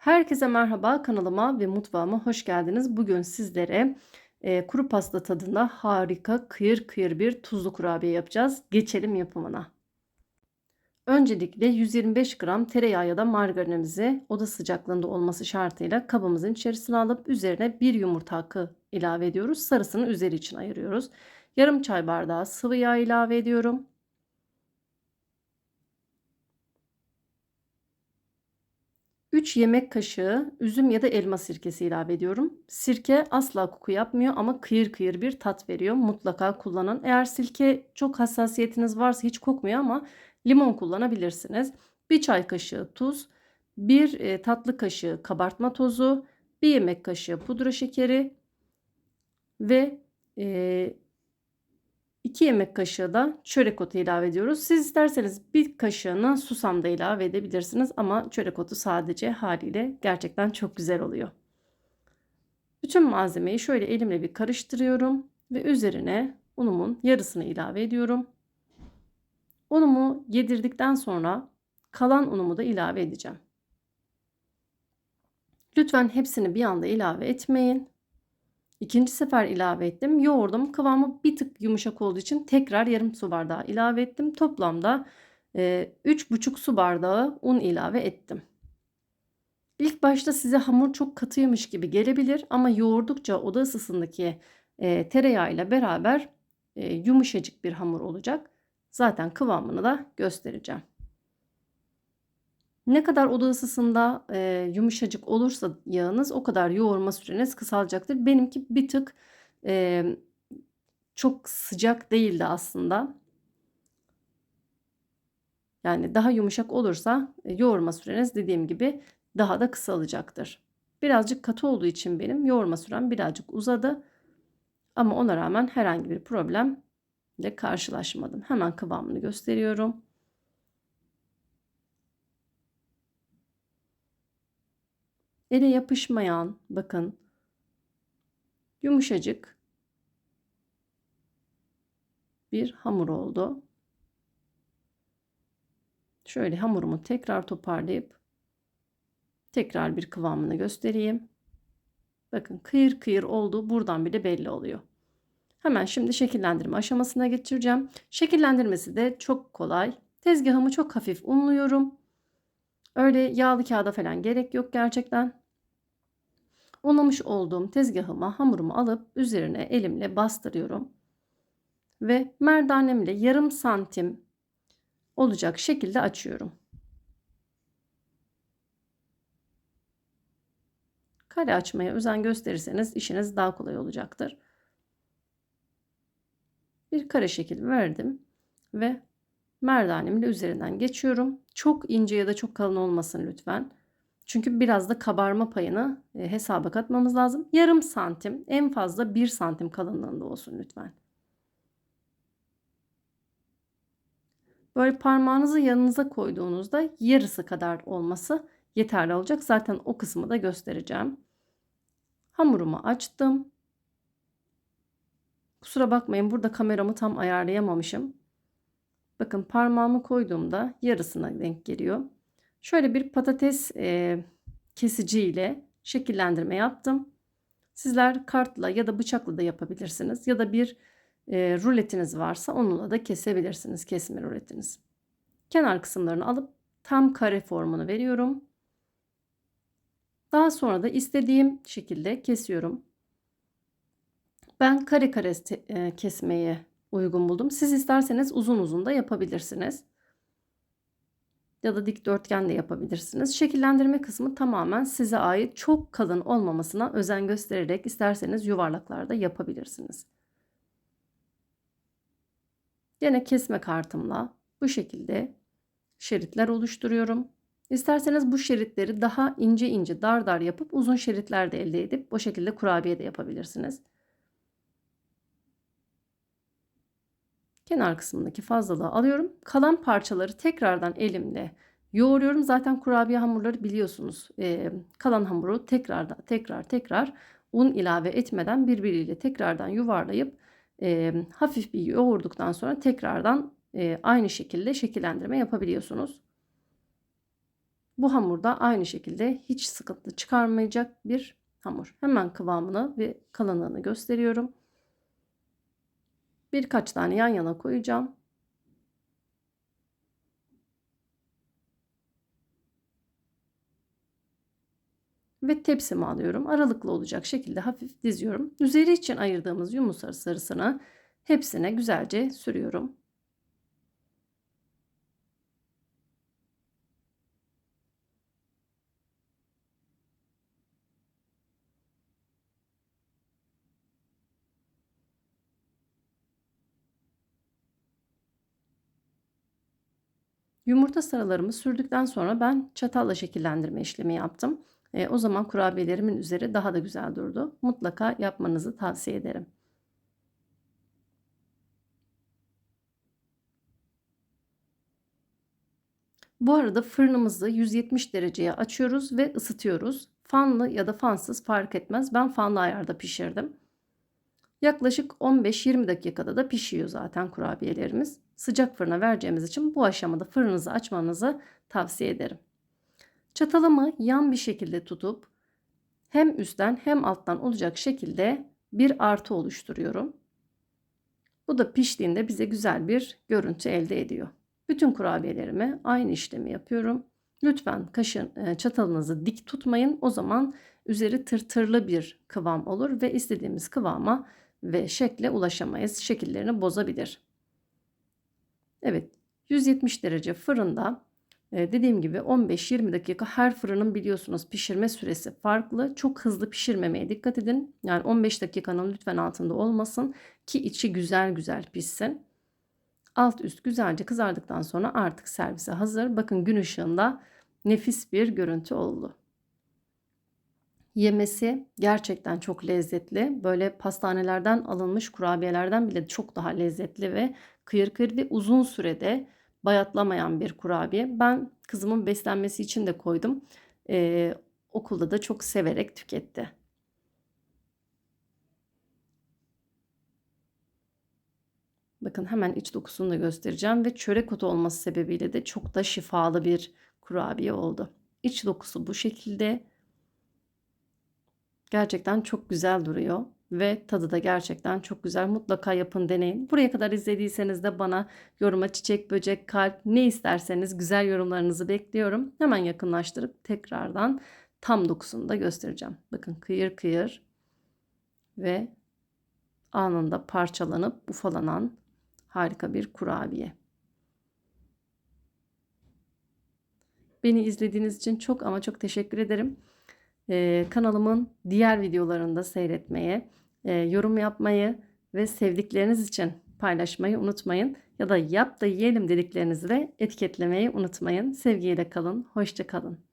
Herkese merhaba kanalıma ve mutfağıma hoş geldiniz. Bugün sizlere e, kuru pasta tadında harika kıyır kıyır bir tuzlu kurabiye yapacağız. Geçelim yapımına. Öncelikle 125 gram tereyağı ya da margarinimizi oda sıcaklığında olması şartıyla kabımızın içerisine alıp üzerine bir yumurta akı ilave ediyoruz. Sarısını üzeri için ayırıyoruz. Yarım çay bardağı sıvı yağ ilave ediyorum. 3 yemek kaşığı üzüm ya da elma sirkesi ilave ediyorum. Sirke asla koku yapmıyor ama kıyır kıyır bir tat veriyor. Mutlaka kullanın. Eğer sirke çok hassasiyetiniz varsa hiç kokmuyor ama limon kullanabilirsiniz. 1 çay kaşığı tuz, 1 e, tatlı kaşığı kabartma tozu, 1 yemek kaşığı pudra şekeri ve e, 2 yemek kaşığı da çörek otu ilave ediyoruz. Siz isterseniz bir kaşığını susam da ilave edebilirsiniz ama çörek otu sadece haliyle gerçekten çok güzel oluyor. Bütün malzemeyi şöyle elimle bir karıştırıyorum ve üzerine unumun yarısını ilave ediyorum. Unumu yedirdikten sonra kalan unumu da ilave edeceğim. Lütfen hepsini bir anda ilave etmeyin. İkinci sefer ilave ettim. Yoğurdum. Kıvamı bir tık yumuşak olduğu için tekrar yarım su bardağı ilave ettim. Toplamda e, 3,5 su bardağı un ilave ettim. İlk başta size hamur çok katıymış gibi gelebilir ama yoğurdukça oda ısısındaki e, tereyağı ile beraber e, yumuşacık bir hamur olacak. Zaten kıvamını da göstereceğim. Ne kadar oda ısısında e, yumuşacık olursa yağınız o kadar yoğurma süreniz kısalacaktır. Benimki bir tık e, çok sıcak değildi aslında. Yani daha yumuşak olursa e, yoğurma süreniz dediğim gibi daha da kısalacaktır. Birazcık katı olduğu için benim yoğurma sürem birazcık uzadı. Ama ona rağmen herhangi bir problemle karşılaşmadım. Hemen kıvamını gösteriyorum. Ele yapışmayan bakın yumuşacık bir hamur oldu. Şöyle hamurumu tekrar toparlayıp tekrar bir kıvamını göstereyim. Bakın kıyır kıyır oldu. Buradan bile belli oluyor. Hemen şimdi şekillendirme aşamasına geçireceğim. Şekillendirmesi de çok kolay. Tezgahımı çok hafif unluyorum. Öyle yağlı kağıda falan gerek yok gerçekten. Unlamış olduğum tezgahıma hamurumu alıp üzerine elimle bastırıyorum. Ve merdanemle yarım santim olacak şekilde açıyorum. Kare açmaya özen gösterirseniz işiniz daha kolay olacaktır. Bir kare şekil verdim ve merdanemle üzerinden geçiyorum. Çok ince ya da çok kalın olmasın lütfen. Çünkü biraz da kabarma payını e, hesaba katmamız lazım. Yarım santim en fazla bir santim kalınlığında olsun lütfen. Böyle parmağınızı yanınıza koyduğunuzda yarısı kadar olması yeterli olacak. Zaten o kısmı da göstereceğim. Hamurumu açtım. Kusura bakmayın burada kameramı tam ayarlayamamışım. Bakın parmağımı koyduğumda yarısına denk geliyor. Şöyle bir patates e, kesici ile şekillendirme yaptım. Sizler kartla ya da bıçakla da yapabilirsiniz. Ya da bir e, ruletiniz varsa onunla da kesebilirsiniz kesme ruletiniz. Kenar kısımlarını alıp tam kare formunu veriyorum. Daha sonra da istediğim şekilde kesiyorum. Ben kare kare kesmeye uygun buldum. Siz isterseniz uzun uzun da yapabilirsiniz ya da dikdörtgen de yapabilirsiniz. Şekillendirme kısmı tamamen size ait çok kalın olmamasına özen göstererek isterseniz yuvarlaklarda yapabilirsiniz. Yine kesme kartımla bu şekilde şeritler oluşturuyorum. İsterseniz bu şeritleri daha ince ince dar dar yapıp uzun şeritler de elde edip o şekilde kurabiye de yapabilirsiniz. Kenar kısmındaki fazlalığı alıyorum. Kalan parçaları tekrardan elimle yoğuruyorum. Zaten kurabiye hamurları biliyorsunuz. Ee, kalan hamuru tekrardan tekrar tekrar un ilave etmeden birbiriyle tekrardan yuvarlayıp e, hafif bir yoğurduktan sonra tekrardan e, aynı şekilde şekillendirme yapabiliyorsunuz. Bu hamur da aynı şekilde hiç sıkıntı çıkarmayacak bir hamur. Hemen kıvamını ve kalınlığını gösteriyorum. Birkaç tane yan yana koyacağım. Ve tepsimi alıyorum. Aralıklı olacak şekilde hafif diziyorum. Üzeri için ayırdığımız yumurta sarısını hepsine güzelce sürüyorum. Yumurta sarılarımı sürdükten sonra ben çatalla şekillendirme işlemi yaptım. E, o zaman kurabiyelerimin üzeri daha da güzel durdu. Mutlaka yapmanızı tavsiye ederim. Bu arada fırınımızı 170 dereceye açıyoruz ve ısıtıyoruz. Fanlı ya da fansız fark etmez. Ben fanlı ayarda pişirdim. Yaklaşık 15-20 dakikada da pişiyor zaten kurabiyelerimiz. Sıcak fırına vereceğimiz için bu aşamada fırınınızı açmanızı tavsiye ederim. Çatalımı yan bir şekilde tutup hem üstten hem alttan olacak şekilde bir artı oluşturuyorum. Bu da piştiğinde bize güzel bir görüntü elde ediyor. Bütün kurabiyelerime aynı işlemi yapıyorum. Lütfen kaşın e, çatalınızı dik tutmayın. O zaman üzeri tırtırlı bir kıvam olur ve istediğimiz kıvama ve şekle ulaşamayız. Şekillerini bozabilir. Evet 170 derece fırında e, dediğim gibi 15-20 dakika her fırının biliyorsunuz pişirme süresi farklı. Çok hızlı pişirmemeye dikkat edin. Yani 15 dakikanın lütfen altında olmasın ki içi güzel güzel pişsin. Alt üst güzelce kızardıktan sonra artık servise hazır. Bakın gün ışığında nefis bir görüntü oldu. Yemesi gerçekten çok lezzetli. Böyle pastanelerden alınmış kurabiyelerden bile çok daha lezzetli ve kıyır kıyır ve uzun sürede bayatlamayan bir kurabiye. Ben kızımın beslenmesi için de koydum. Ee, okulda da çok severek tüketti. Bakın hemen iç dokusunu da göstereceğim ve çörek otu olması sebebiyle de çok da şifalı bir kurabiye oldu. İç dokusu bu şekilde. Gerçekten çok güzel duruyor ve tadı da gerçekten çok güzel. Mutlaka yapın deneyin. Buraya kadar izlediyseniz de bana yoruma çiçek, böcek, kalp ne isterseniz güzel yorumlarınızı bekliyorum. Hemen yakınlaştırıp tekrardan tam dokusunu da göstereceğim. Bakın kıyır kıyır ve anında parçalanıp ufalanan harika bir kurabiye. Beni izlediğiniz için çok ama çok teşekkür ederim. Ee, kanalımın diğer videolarında seyretmeye, e, yorum yapmayı ve sevdikleriniz için paylaşmayı unutmayın. Ya da yap da yiyelim dediklerinizi de etiketlemeyi unutmayın. Sevgiyle kalın, hoşça kalın.